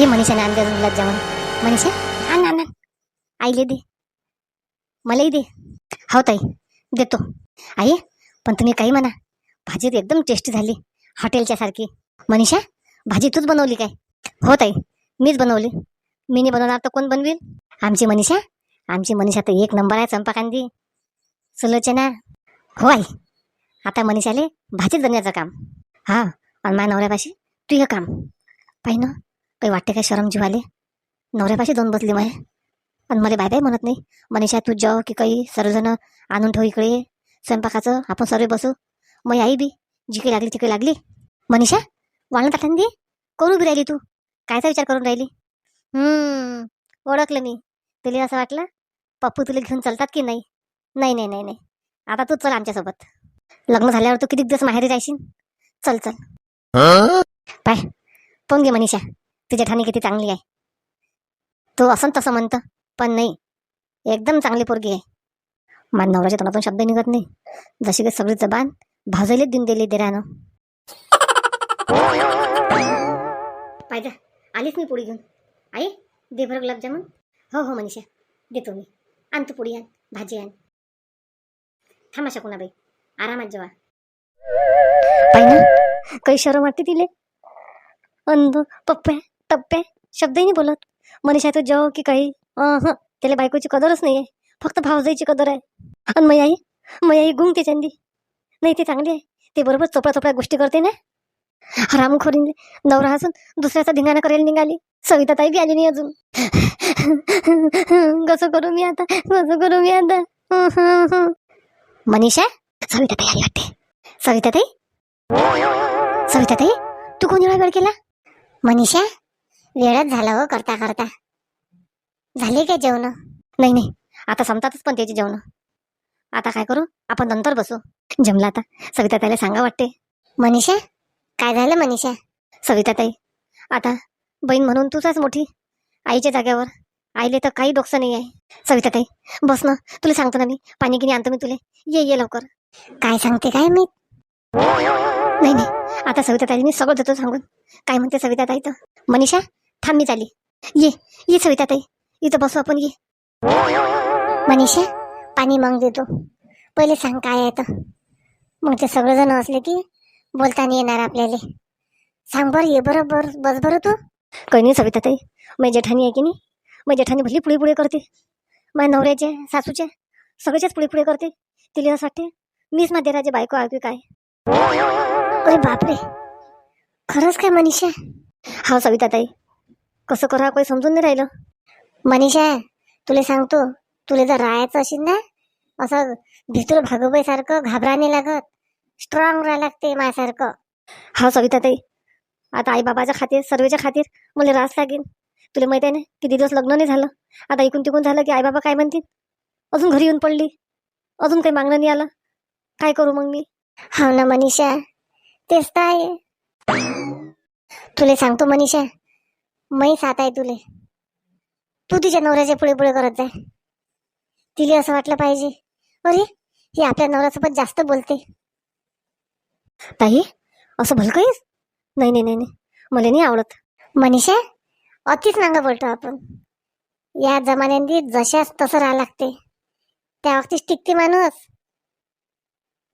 घे मनीषाने आणले अजून गुलाबजामुन मनीषा आण आण आईले दे. मलाही दे. हो ताई देतो. आई पण तुम्ही काही म्हणा. भाजी तर एकदम टेस्टी झाली. हॉटेलच्या सारखी. मनीषा भाजी तूच बनवली काय? हो ताई मीच बनवली. मी नाही बनवणार तर कोण बनवेल? आमची मनीषा आमची मनीषा तर एक नंबर आहे चंपाकांदी. सुलोचना. हो आई आता मनीषाले भाजीच बनण्याचं काम. हा आणि माझ्या नवऱ्यापाशी तू हे काम. पाहि ना काही वाटते काय शरम जीवाले? नवऱ्यापाशी दोन बसली माय. आणि मला बाय बाय म्हणत नाही मनीषा तू जाऊ की काही सर्वजण आणून ठेव इकडे. स्वयंपाकाचं आपण सर्व बसू. मग आई बी जिकडे लागली तिकडे लागली? मनीषा वाळणं ताटून दे कोण उभी राहिली तू? कायचा विचार करून राहिली? हम्म ओळखलं मी. तुला असं वाटलं? पप्पू तुला घेऊन चालतात की नाही? नाही नाही नाही नाही. आता तू चल आमच्यासोबत. लग्न झाल्यावर तू किती दिवस माहेरी राहशील? चल चल. पाय. पण घे मनीषा. तुझी ठाणी किती चांगली आहे. तो असं तसं म्हणतं पण नाही. एकदम चांगली पोरगी आहे. माझ्या नवऱ्याच्या तोंडातून शब्द निघत नाही. जशी की सगळी जबान भाजलीच देऊन दिली देरानं. पाहिजे आलीच मी पोळी घेऊन. आई दे बरं गुलाबजामुन. हो हो मनीषा. देतो मी. आण तू पोळी आण भाजी आण. थांबा शकुनाबाई आरामात जेवा. पाहिजे काही शरम वाटते तिले? अंध पप्प्या. टप्पे शब्दही नाही बोलत. मनीषा तू जाऊ की काही हं त्याला बायकोची कदरच नाही आहे फक्त भावजाईची कदर आहे. आणि मै आई मै आई गुंग ते चांदी. नाही ते चांगली आहे. ते बरोबर चोपड्या चोपड्या गोष्टी करते ना. रामखोरीने नवरा असून दुसऱ्याचा धिंगाणा करायला निघाली. सविता ताई बी आली नाही अजून. कसं करू मी आता? कसं करू मी आता? मनीषा सविता ताई आली वाटते. सविता ताई सविता ताई तू कोण वेळ केला? मनीषा? वेळच झाला हो करता करता. झाले काय जेवण? नाही नाही. आता संपतातच पण त्याची जेवण. आता काय करू? आपण नंतर बसू. जमला आता. सविता ताईला सांगा वाटते मनीषा? काय झालं मनीषा? सविता ताई आता बहीण म्हणून तूच मोठी. आईच्या जाग्यावर आईले तर काही डोकसं नाही आहे. सविता ताई बस ना. तुला सांगतो ना मी. पाणी गिनी आणतो मी तुले. ये ये लवकर. काय सांगते काय मी? नाही नाही. आता सविता ताई मी सगळं देतो सांगून. काय म्हणते सविता ताई तर? मनीषा? थांब मी चाली ये ये सविता ताई. इथं बसू आपण ये. मनीषा पाणी मग देतो. पहिले सांग काय आहे तर मग ते सगळेजण असले की बोलताना येणार आपल्याला. सांग बरं ये बरं बर बस बरं तू. काही नाही सविता ताई. माझी जेठाणी आहे की नाही? माझी जेठाणी भली पुढे पुढे करते. माझ्या नवऱ्याचे सासूचे सगळ्याच्याच पुढे पुढे करते. तिला असं वाटते मीच माझ्या राजे बायको आहे काय? अरे बापरे. खरंच काय मनीषा? हा सविता ताई. कसं करा काही समजून नाही राहिलं. मनीषा तुला सांगतो तुला जर राहायचं असेल ना असं भितूर भागोबाई सारखं घाबराने लागत. स्ट्रॉंग राहा लागते माझ्यासारखं. हा सविता ताई आता आई बाबाच्या खातीर सर्वेच्या खातीर मला रास लागेल. तुला माहिती आहे ना किती दिवस लग्न नाही झालं. आता इकून तिकून झालं की आई बाबा काय म्हणतील? अजून घरी येऊन पडली. अजून काही मागणं नाही आलं. काय करू मग मी? हा ना मनीषा. तेच तर आहे. तुला सांगतो मनीषा मै साथ आहे तुले. तू तिच्या नवऱ्याच्या पुढे पुढे करत जाय. तिला असं वाटलं पाहिजे. अरे ही आपल्या नवऱ्यासोबत जास्त बोलते. ताई असं भलकईस नाही नाही नाही नाही. मला नाही आवडत. मनीषा अतिच नांगा बोलतो आपण. या जमान्यांनी जशाच तसं राहा लागते. त्या वक्तीच टिकते माणूस.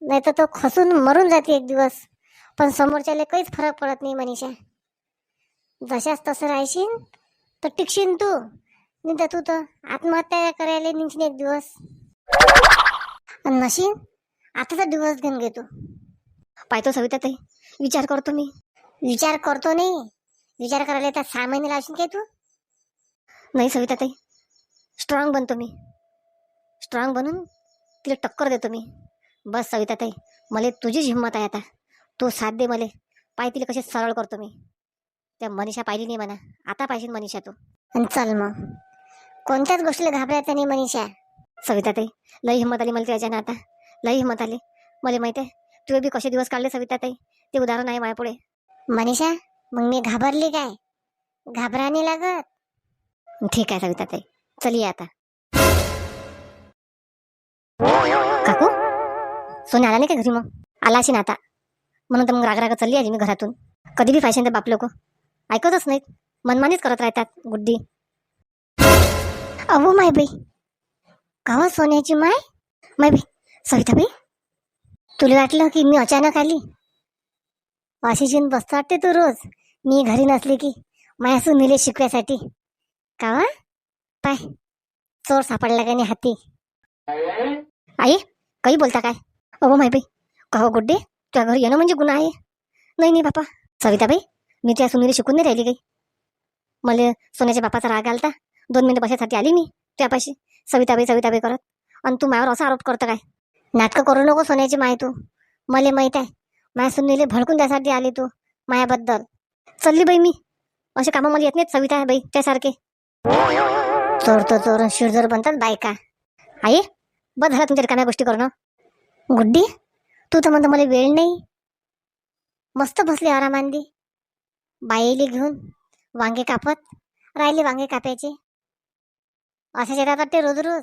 नाही तर तो खसून मरून जाते एक दिवस. पण समोरच्याला काहीच फरक पडत नाही मनीषा. जशाच तसं राहशील तर टिकशील तू. नाही तर तू तर. आत्महत्या करायला निघशील एक दिवस. नशीन? आताचा दिवस घेऊन घेतो पाहतो सविता ताई. विचार करतो मी. विचार करतो नाही. विचार करायला तर सहा महिने लावशील काय तू? नाही सविता ताई. स्ट्रॉंग बनतो मी. स्ट्रॉंग बनून तिला टक्कर देतो मी. बस सविता ताई मला तुझीच हिंमत आहे आता. तू साथ दे मला. पाय तिला कसे सरळ करतो मी. त्या मनीषा पाहिली नाही म्हणा. आता पाहिजे मनीषा तू. आणि चल मग. कोणत्याच गोष्टीला घाबरायचं नाही मनीषा. सविता ताई लई हिंमत आली मला त्याच्यानं आता. लई हिंमत आली. मला माहिती आहे तुझे बी कसे दिवस काढले सविता ताई ते उदाहरण आहे माझ्यापुढे. मनीषा मग मी घाबरली काय? घाबराने लागत. ठीक आहे सविता ताई चली आता. काकू सोने आला नाही का घरी मग? आला अशी ना आता. म्हणून तर मग राग राग चालली आली मी घरातून. कधी बी फॅशन ते बाप लोक. ऐकतच नाहीत. मनमानीच करत राहतात गुड्डी. अहो माय बाई कवा सोन्याची माय? माय बाई सविताबाई तुला वाटलं की मी अचानक आली? अशी येऊन वाटते तू रोज. मी घरी नसली की. माया सुनीले शिकवायसाठी. कावा पाय. चोर सापडला का नाही हाती? आई काही बोलता काय? अहो माय बाई कहो गुड्डे? तुझ्या घरी येणं म्हणजे गुन्हा आहे. नाही नाही बापा. सविताबाई मी त्या सुनीले शिकून नाही राहिली काही. मला सोन्याच्या बापाचा राग आलता. दोन मिनिटं बसायसाठी आली मी त्यापाशी. सविताबाई सविताबाई करत. आणि तू मायावर असा आरोप करतो काय? नाटकं करू नको सोन्याची माय तू. मला माहीत आहे. माया सुनीले भडकून त्यासाठी आली तू मायाबद्दल. चलली बाई मी. असे कामं मला येत नाहीत सविता बाई त्यासारखे. चोर तो चोर शिरजोर बनतात बायका. आई बस झाला तुमच्या रिकाम्या गोष्टी करणं. गुड्डी तू तर म्हणतो मला वेळ नाही. मस्त बसली आरामांदी बाईली घेऊन वांगे कापत राहिले वांगे कापायचे. असं येतात वाटते रोज रोज.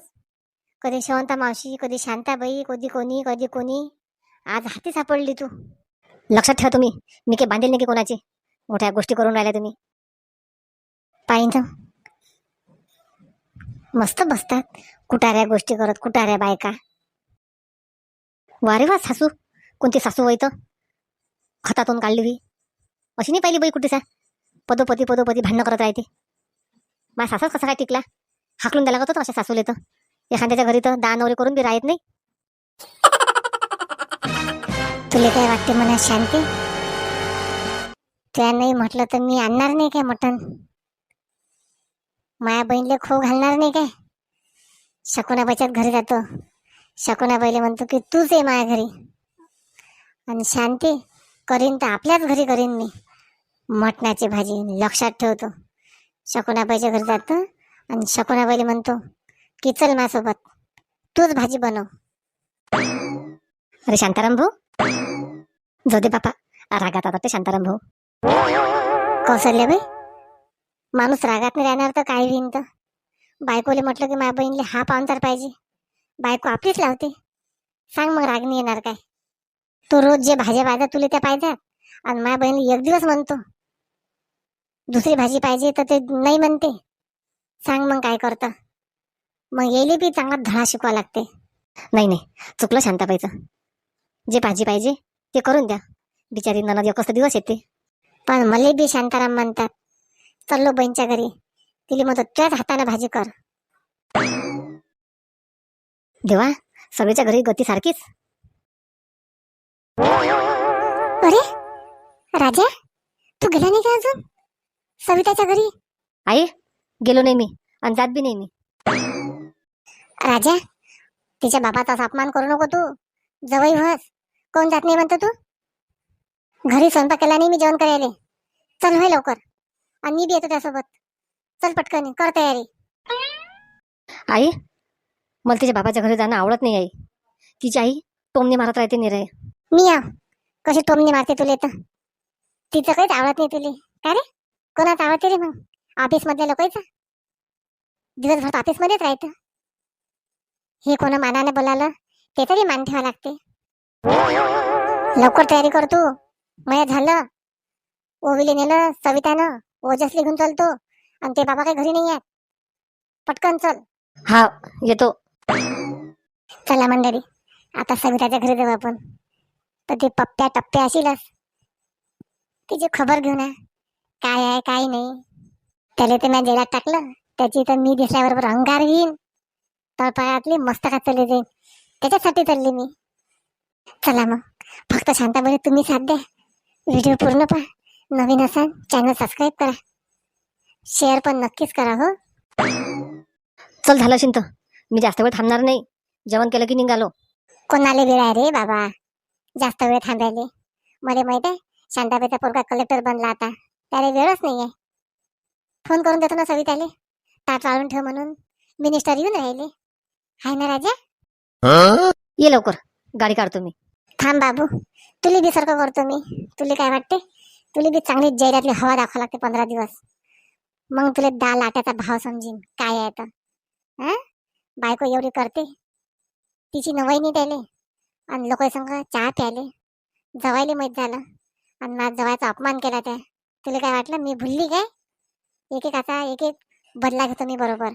कधी शवंता मावशी कधी शांताबाई कधी कोणी कधी कोणी. आज हाती सापडली तू. लक्षात ठेवा तुम्ही मी काही बांधेल नाही की कोणाची. मोठ्या गोष्टी करून राहिल्या तुम्ही. पाहिजे मस्त बसतात. कुटाऱ्या गोष्टी करत कुटाऱ्या बायका. वारे वा सासू. कोणती सासू वय तर खतातून काढली होई अशी नाही पाहिली बाई कुठे पदोपदी पदोपदी भांडणं करत राहते. माझा सासाच कसा काय टिकला? हाकलून द्यायला लागत अशा सासूले तर. एखाद्याच्या घरी तर दान वगैरे करून बी राहत नाही. तुला काय वाटते म्हणा शांती? त्या नाही म्हटलं तर मी आणणार नाही काय मटण? माया बहिणीला खो घालणार नाही काय? शकुनाबाईच्याच घरी जातो. शकुनाबाईला म्हणतो की तूच आहे माझ्या घरी. आणि शांती? करीन तर आपल्याच घरी करीन मी. मटणाची भाजी लक्षात ठेवतो. शकुनाबाईच्या घरी जातं आणि शकुनाबाईला म्हणतो की चल माझ्यासोबत तूच भाजी बनव. अरे शांताराम भाऊ. जाऊ दे बापा. रागात आता ते शांताराम भाऊ. कौशल्य बाई. माणूस रागात नाही राहणार तर काय होईन तर. बायकोले म्हटलं की माझ्या बहिणीला हा पाहुणचार पाहिजे. बायको आपलीच लावते. सांग मग राग नाही येणार काय. तू रोज जे भाज्या भाज्या तुला त्या पाहिजेत. आणि माझ्या बहिणी एक दिवस म्हणतो. दुसरी भाजी पाहिजे तर ते नाही म्हणते. सांग मग काय करतं. मग येईल बी चांगला धडा शिकवा लागते. नाही नाही. चुकलं शांताबाईचं. जे भाजी पाहिजे ते करून द्या. बिचारी ननद एकच दिवस येते. पण मले बी शांताराम म्हणतात चाललो बहीणच्या घरी. तिला म्हणतो त्याच हाताने भाजी कर. देवा सगळीच्या घरी गती सारखीच. अरे राजा तू गेला नाही का अजून? सविताच्या घरी? आई गेलो नाही मी आणि जात बी नाही मी. राजा तिच्या बाबाचा असा अपमान करू नको तू. जवळ होस कोण जात नाही म्हणतो तू? घरी स्वयंपाक केला नाही मी जेवण करायला. चल होय लवकर. आणि मी बी येतो त्यासोबत. चल पटकन कर तयारी. आई मला तिच्या बाबाच्या घरी जाणं आवडत नाही आई. तिची आई टोमणी मारत राहते निरय मी या. कशी टोमणी मारते तुले तर? तिचं काहीच आवडत नाही तुले. काय रे? कोणाचं आवडते रे मग? ऑफिस मधल्या लोकांचं? दिवसभर ऑफिस मध्येच राहतं हे कोणा मानाने बोलावलं ते तरी मान ठेवा लागते. लवकर तयारी कर तू. मया झालं. ओवीले नेलं सवितानं. ओजसली घेऊन चालतो आणि ते बाबा काही घरी नाही आहेत. पटकन चल. हा येतो. चला मंडळी. आता सविताच्या घरी जाऊ आपण. तर ते पप्प्या टप्प्या असेलच तिची खबर घेऊ ना काय आहे काय नाही. त्याला ते मी जेलात टाकलं. त्याची तर मी दिसल्याबरोबर अंगार येईन तळपायातली मस्तकात चालली जाईन. त्याच्यासाठी चालली मी. चला मग. फक्त शांताबाई तुम्ही साथ द्या. व्हिडिओ पूर्ण पहा. नवीन असाल चॅनल सबस्क्राईब करा. शेअर पण नक्कीच करा हो. चल झालं शिंत. मी जास्त वेळ थांबणार नाही. जेवण केलं की निघालो. कोणाले वेळ आहे रे बाबा? जास्त वेळ थांबायले. मला माहीत आहे शांताबाईचा पोरगा कलेक्टर बनला आता. त्याला वेळच नाहीये. फोन करून देतो ना सविताले. ताट वाळून ठेव म्हणून. मिनिस्टर येऊन राहिले. हाय ना राजा? ये लवकर. गाडी काढतो मी. थांब बाबू. तुला बी सारखं करतो मी. तुला काय वाटते? तुला बी चांगली जैरातली हवा दाखवा लागते पंधरा दिवस. मग तुला डाळ आट्याचा भाव समजीन. काय आहे तर बायको एवढी करते. तिची नवाई नाही त्याले. आणि लोक संग चहा प्याले जवायले माहीत झालं. आणि माझ्या जवायचा अपमान केला त्या. तुला काय वाटलं मी भुलली काय? एक एक आता एक एक बदला घेतो मी बरोबर.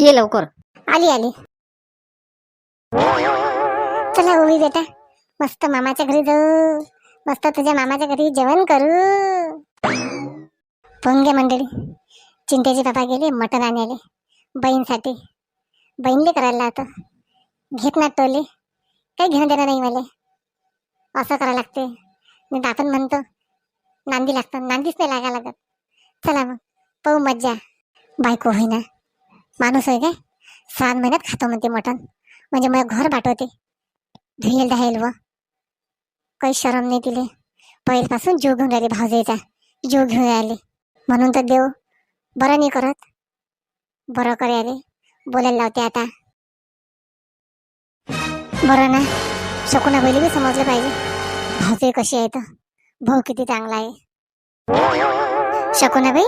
ये लवकर. आली आली. चला उभी बेटा. मस्त मामाच्या घरी जाऊ. मस्त तुझ्या मामाच्या घरी जेवण करू. पोंगे मंडळी. चिंतेचे बाबा गेले मटण आणायले. बहीणसाठी. बहीणले करायला आता. घेत ना टोले. काही घेणं देणं नाही मला. असं करायला लागते. नाही तर आपण म्हणतो नांदी लागतं नांदीच नाही लागा लागत. चला मग पाहू मज्जा. बायको होईना. माणूस होय काय? सहा महिन्यात खातो म्हणते मटण. म्हणजे मला घर पाठवते. धुईल धाईल व. काही शरम नाही तिले. पहिल्यापासून जीव घेऊन राहिले भावजेचा जीव घेऊन राहिले. म्हणून तर देव बरं नाही करत. बरं करे आले बोलायला लावते आता. बरं ना शकुना बैली बी समजलं पाहिजे. भावजे कशी आहे तर भाऊ किती चांगला आहे. शकुनाबाई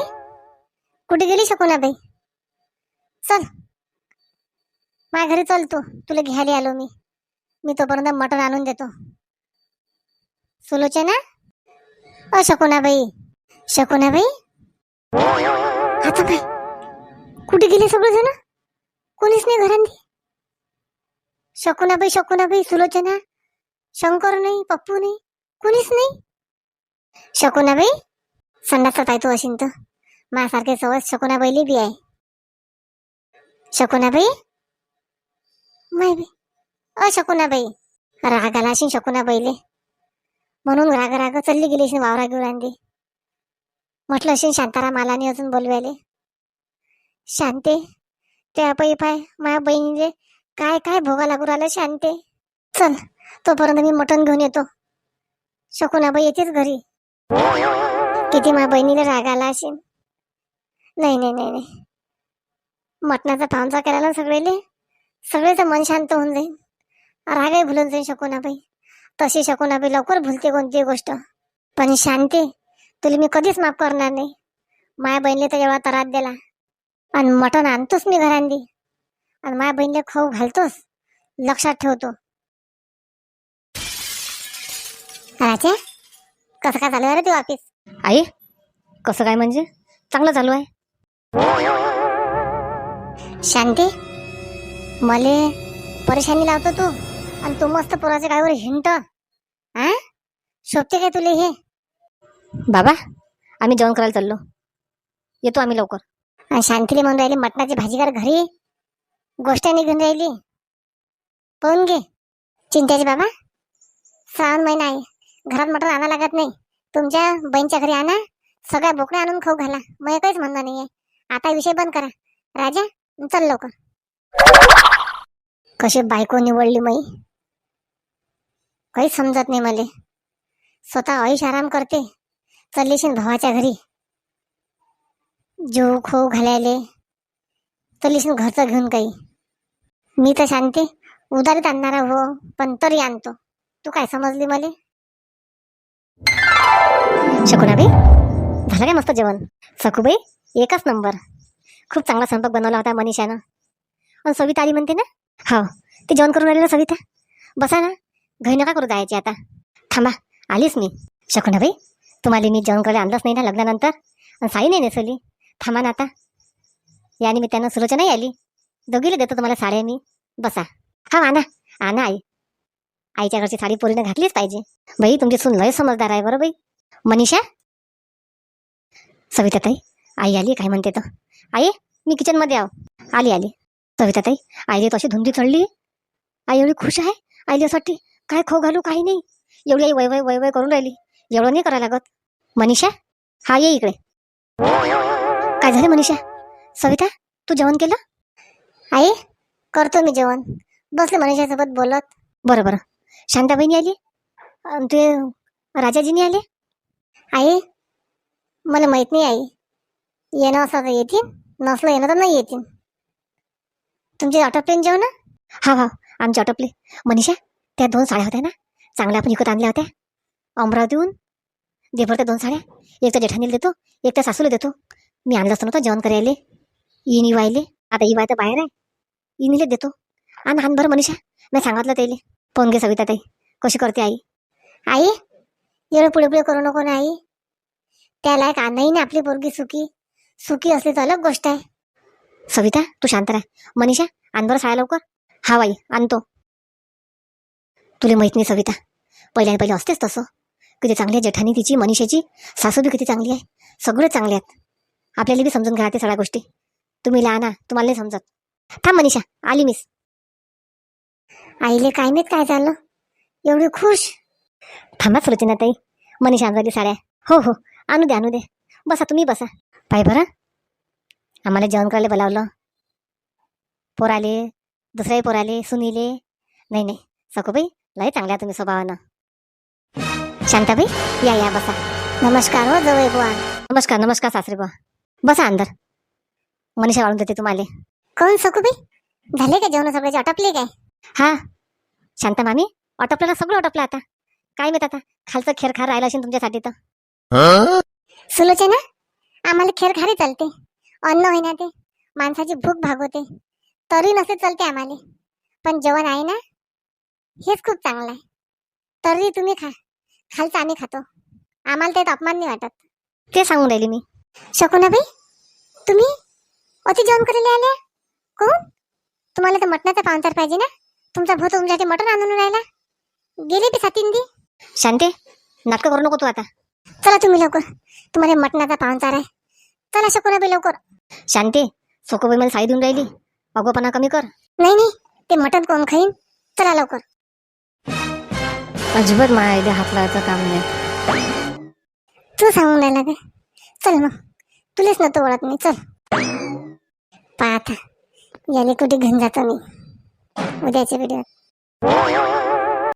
कुठे गेली शकुनाबाई चल. माझ्या घरी चल तू. तुला घ्यायला आलो मी. मी तोपर्यंत मटण आणून देतो. सुलोचना? अ शकुनाबाई शकुनाबाई आता बाई कुठे गेले सगळेजण? कोणीच नाही घरांनी शकुनाबाई शकुनाबाई सुलोचना शंकर नाही पप्पू नाही कुणीच नाही शकुनाबाई संडासात आहे तू अशिन तर. माझ्यासारखे सवस शकुनाबाईली बी आहे. शकुनाबाई? माय बी अ शकुनाबाई राग आला शकुनाबाईले. म्हणून राग राग चालली गेली असेल वावरा गिवरांदी म्हटलं अशी शांताराम आला अजून बोलवायले. शांते त्या पै पाय माझ्या बहिणीले काय काय भोगा लागू राहिलं शांते चल तोपर्यंत मी मटण घेऊन येतो. शकुनाबाई येतेच घरी. किती माझ्या बहिणीला राग आला असेल. नाही नाही नाही नाही. मटणाचा पाहुणचा करायला सगळेले सगळेच मन शांत होऊन जाईल रागही भुलून जाईल शकुनाबाई. तशी शकुनाबाई लवकर भुलते कोणती गोष्ट. पण शांती तुला मी कधीच माफ करणार नाही. माया बहिणीला तर एवढा त्रास दिला. आणि मटण आणतोच मी घरांदी आणि माझ्या बहिणीला खाऊ घालतोस. लक्षात ठेवतो राजा कसं काय चालू आहे रे ते ऑफिस आई कसं काय म्हणजे? चांगलं चालू आहे. शांती मले परेशानी लावतो तू आणि तू मस्त पोराच्या गायवर हिंट हा शोभते काय तुले हे? बाबा आम्ही जेवण करायला चाललो. येतो आम्ही लवकर. आणि शांतीले म्हणून राहिली मटणाची भाजी कर घरी. गोष्ट निघून राहिली. पाहून घे. चिंत्याचे बाबा श्रावण महिना आहे. घरात मटर आणा लागत नाही. तुमच्या बहीणच्या घरी आणा. सगळ्या बोकड्या आणून खाऊ घाला. मग काहीच म्हणणं नाही आहे आता विषय बंद करा. राजा चल लवकर. कशी बायको निवडली मई? काही समजत नाही मला. स्वतः आयुष आराम करते. चल्लीशीन भावाच्या घरी. जीव खो घालायले. चल्लीशीन घरचं घेऊन काही. मी तर शांती. उधारीत आणणारा हो पण तरी आणतो. तू काय समजली मले? शकुनाबाई झालं काय मस्त जेवण? सखूबाई एकच नंबर. खूप चांगला स्वयंपाक बनवला होता मनीषानं. आणि सविता आली म्हणते ना? हो ते जेवण करून आलेलं सविता? बसा ना घरी नका करू जायची आता. थांबा आलीच मी. शकुनाबाई तुम्हाला मी जेवण करायला आणलंच नाही ना लग्नानंतर? आणि साई नाही नेसवली थांबा ना आता. या निमित्तानं सुलोचनाही आली. दोघीला देतो तुम्हाला साड्या मी. बसा. हा आणा. आणा आई. आईच्या घरची साडी पोरीनं घातलीच पाहिजे. बाई तुमची सून लय समजदार आहे बरं बाई. मनीषा? सविताताई आई आली काय म्हणते तर आई मी किचनमध्ये आव आली आली. सविताताई आईली तशी धुंदी चढली. आई एवढी खुश आहे. आईली असं वाटते काय खो घालू काही नाही. एवढी आई वय वय वय वय करून राहिली. एवढं नाही करायला लागत. मनीषा? हा ये इकडे. काय झालं मनीषा? सविता तू जेवण केलं? आई करतो मी जेवण. बसले मनीषासोबत बोलत. बरं बरं. शांताबाईनी आली? अन ते राजाजीनी आले? आई मला माहीत नाही आई. येणं असं तर येतील नसलं येणं तर नाही येतील. तुमचे ऑटोप्लेन जेवण? हा हा. आमचे आटोपले मनीषा त्या दोन साड्या होत्या ना? चांगल्या आपण विकत आणल्या होत्या. अमरावतीहून देभर त्या दोन साड्या. एक तर जेठानीला देतो एक त्या सासूला देतो. मी आणलं असतं नव्हतं जेवण करायले. इनी वायले आता ई तर बाहेर आहे. इनिले देतो. आणि हानभर मनीषा. मी सांगितलं त्याला. फोन घे सविता ताई. कशी करते आई? आई एवढं पुढे पुढे करू नको ना आई. त्याला एक नाही ना आपली पोरगी सुखी. सुखी असली तर अलग गोष्ट आहे. सविता तू शांत राह. मनीषा आण बरं साया लवकर. हा बाई आणतो. तुला माहीत नाही सविता. पहिल्या पहिले असतेच तसं. किती चांगली आहे जेठानी तिची मनीषाची. सासू बी किती चांगली आहे. सगळे चांगले आहेत. आपल्याला बी समजून घ्या ते सगळ्या गोष्टी. तुम्ही लहान आहात, तुम्हाला नाही समजत. थांब मनीषा आली मिस आईले काय नाहीत काय झालं? एवढी खुश. थांबा सुरुचिना ताई. मनीषा आणली साड्या. हो हो आणू दे आणू दे. बसा तुम्ही बसा. पाय बरं आम्हाला जेवण करायला बोलावलं. पोर आले दुसरे पोर आले सुनीले. नाही नाही सकोबाई लय चांगल्या तुम्ही स्वभावानं. शांताबाई या या बसा. नमस्कार हो जवळ बुवा. नमस्कार नमस्कार सासरे बुवा. बसा अंदर. मनीषा वाढून देते तुम्हाला. कोण सखूबाई? झाले का जेवण सगळ्याचे? आटपले काय? हा. शांता मामी ऑटोपल्याला सगळं ऑटोपलं आता. काय माहीत आता? खालचं खेर खार राहिलं असेल तुमच्यासाठी तर. सुलोचना आम्हाला खेर खारी चालते. अन्न होईना ते. माणसाची भूक भागवते तरी नसे चालते आम्हाला. पण जेवण आहे ना? हेच खूप चांगलं आहे. तरी तुम्ही खा. खालचं आम्ही खातो. आम्हाला त्यात अपमान नाही वाटत. ते सांगून राहिली मी. शकुनाबाई तुम्ही अति जेवण करायला आल्या? कोण? तुम्हाला तर मटणाचा पाहुणचार पाहिजे ना? तुमचा भाऊ तुमच्यासाठी मटण आणून राहिला. गेले बी सातीन दी शांते नाटकं करू नको तू आता. चला तुम्ही लवकर. तुम्हाला मटणाचा पाहुणचार आहे. चला शकुनाबाई लवकर. शांते सोकोबाई मला साडी देऊन राहिली. अगोपणा कमी कर. नाही नाही. ते मटण कोण खाईन? चला लवकर. अजिबात माझ्या हात लावायचं काम नाही. तू सांगून राहिला काय? चल मग. तुलेच नव्हतं ओळख मी. चल. पाहता याले कुठे घेऊन जातो मी. उद्याच्या व्हिडिओ